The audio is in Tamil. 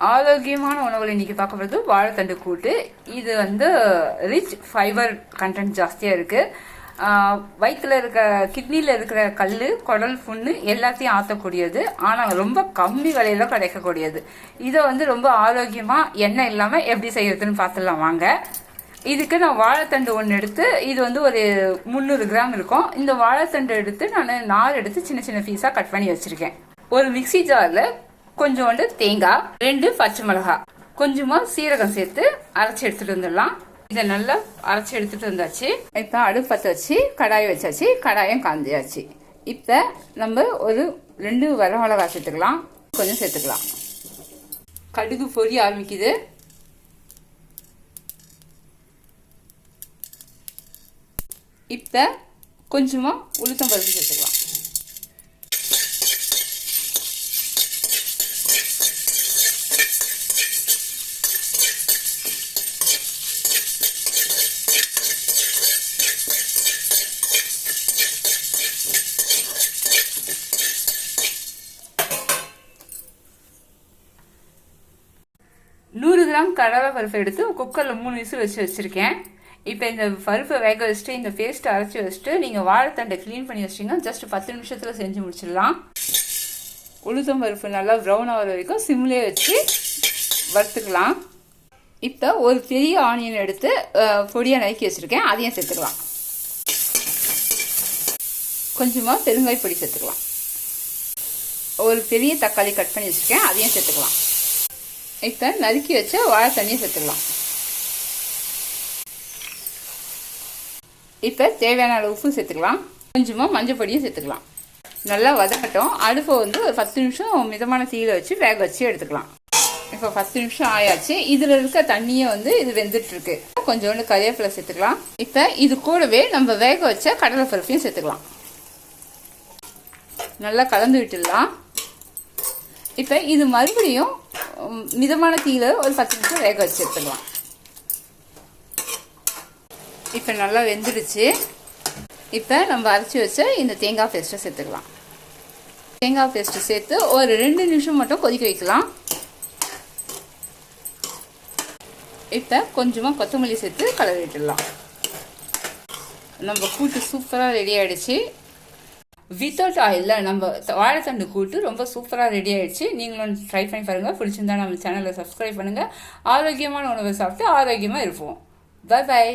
ஆரோக்கியமான உணவுகள் இன்னைக்கு பார்க்க போகிறது வாழைத்தண்டு கூட்டு. இது வந்து ரிச் ஃபைபர் கண்டென்ட் ஜாஸ்தியாக இருக்குது வயிற்றில் இருக்கிற இருக்க கிட்னியில் இருக்கிற கல் குடல் புண்ணு எல்லாத்தையும் ஆற்றக்கூடியது ஆனால் ரொம்ப கம்மி விலையில கிடைக்கக்கூடியது. இதை வந்து ரொம்ப ஆரோக்கியமாக எண்ணெய் இல்லாமல் எப்படி செய்யறதுன்னு பார்த்துடலாம் வாங்க. இதுக்கு நான் வாழைத்தண்டு ஒன்று எடுத்து இது வந்து ஒரு முந்நூறு கிராம் இருக்கும். இந்த வாழைத்தண்டு எடுத்து நான் நார் எடுத்து சின்ன சின்ன பீஸாக கட் பண்ணி வச்சுருக்கேன். ஒரு மிக்சி ஜாரில் கொஞ்சோண்டு தேங்காய் ரெண்டு பச்சை மிளகாய் கொஞ்சமா சீரகம் சேர்த்து அரைச்சி எடுத்துட்டு வந்துடலாம். இதை நல்லா அரைச்சி எடுத்துட்டு வந்தாச்சு. இப்போ அடுப்பு பற்ற வச்சு கடாயை வச்சாச்சு. கடாயம் காஞ்சியாச்சு. இப்போ நம்ம ஒரு ரெண்டு வர மிளகாய் சேர்த்துக்கலாம் கொஞ்சம் சேர்த்துக்கலாம். கடுகு பொரிய ஆரம்பிக்குது. இப்போ கொஞ்சமாக உளுத்தம் பருப்பு சேர்த்துக்கலாம். கிராம் கடலை பருப்பு எடுத்து குக்கரில் மூணு விசில் வச்சு வச்சுருக்கேன். இப்போ இந்த பருப்பை வேக வச்சுட்டு இந்த பேஸ்ட்டை அரைச்சி வச்சுட்டு நீங்கள் வாழைத்தண்டை க்ளீன் பண்ணி வச்சிட்டிங்கன்னா ஜஸ்ட் பத்து நிமிஷத்தில் செஞ்சு முடிச்சிடலாம். உளுத்தம் பருப்பு நல்லா ப்ரௌன் ஆகிற வரைக்கும் சிம்லேயே வச்சு வறுத்துக்கலாம். இப்போ ஒரு பெரிய ஆனியன் எடுத்து பொடியாக நறுக்கி வச்சுருக்கேன். அதையும் சேர்த்துக்கலாம். கொஞ்சமாக பெருங்காய் பொடி சேர்த்துக்கலாம். ஒரு பெரிய தக்காளி கட் பண்ணி வச்சுருக்கேன். அதையும் சேர்த்துக்கலாம். இப்போ நறுக்கி வச்ச வாழை தண்ணியை சேர்த்துக்கலாம் இப்போ தேவையான அளவு உப்பு சேர்த்துக்கலாம். கொஞ்சமாக மஞ்சள் பொடியும் சேர்த்துக்கலாம். நல்லா வதக்கட்டும். அடுப்பை வந்து ஒரு பத்து நிமிஷம் மிதமான தீயில வச்சு வேக வச்சு எடுத்துக்கலாம். இப்போ பத்து நிமிஷம் ஆயாச்சு. இதில் இருக்க தண்ணியை வந்து இது வெந்துட்டுருக்கு. கொஞ்சோண்டு கறிவேப்பிலை சேர்த்துக்கலாம். இப்போ இது கூடவே நம்ம வேக வச்ச கடலை பருப்பையும் சேர்த்துக்கலாம். நல்லா கலந்து விட்டுடலாம். இப்போ இது மறுபடியும் மிதமான தீயில ஒரு பத்து நிமிஷம் வேக வச்சு எடுத்துக்கலாம். இப்போ நல்லா வெந்துடுச்சு. இப்போ நம்ம அரைச்சி வச்ச இந்த தேங்காய் பேஸ்ட்டை சேர்த்துக்கலாம். தேங்காய் பேஸ்ட்டு சேர்த்து ஒரு ரெண்டு நிமிஷம் மட்டும் கொதிக்க வைக்கலாம். இப்போ கொஞ்சமாக கொத்தமல்லி சேர்த்து கலரி விட்டுடலாம். நம்ம கூட்டு சூப்பராக ரெடி ஆயிடுச்சு. வித்தவுட் ஆயிலில் நம்ம வாழைத்தண்டு கூட்டு ரொம்ப சூப்பராக ரெடி ஆகிடுச்சு நீங்களும் ட்ரை பண்ணி பாருங்கள் பிடிச்சிருந்தா நம்ம சேனலை சப்ஸ்கிரைப் பண்ணுங்கள் ஆரோக்கியமான உணவை சாப்பிட்டு ஆரோக்கியமாக இருப்போம். Bye bye